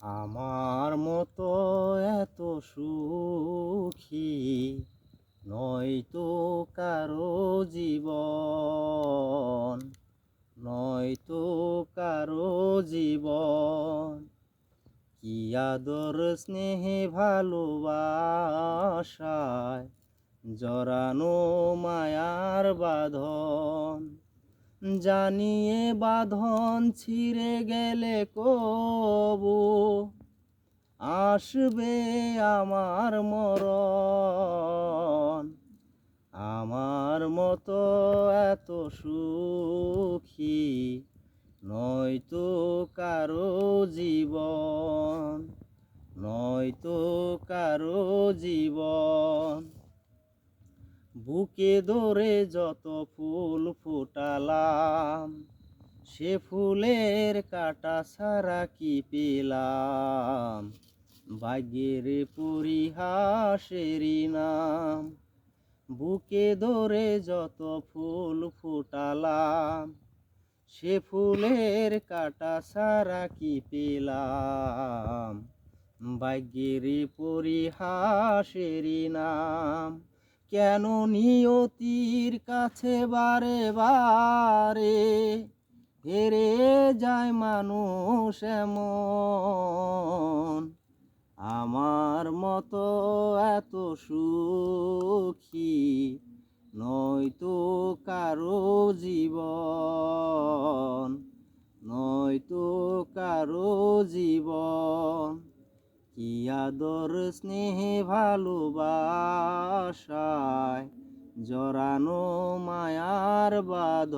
আমার মতো এত সুখী নয়তো কারও জীবন নয়তো কারও জীবন। কি আদর, স্নেহে, ভালোবাসায় জরানো মায়ার বাঁধন। জানিয়ে বাঁধন ছিঁড়ে গেলে কবু। আসবে আমার মরণ, আমার মতো এত সুখী নয়তো কারও জীবন, নয়তো কারও জীবন। বুকে ধরে যত ফুল ফোটালাম, সে ফুলের কাটা সারা কি পেলাম? ভাগ্যের পরিহাসেরই নাম, বুকে ধরে যত ফুল ফোটালাম, সে ফুলের কাটা সারা কি পেলাম? ভাগ্যের পরিহাসেরই নাম কেন নিয়তির কাছে বারে বারে হেরে যায় মানুষ এমন? আমার মতো এত সুখী নয়তো কারও জীবন, নয়তো কারও জীবন। কি আদর স্নেহে ভালোবাসায় জরানো মায়ার বাধ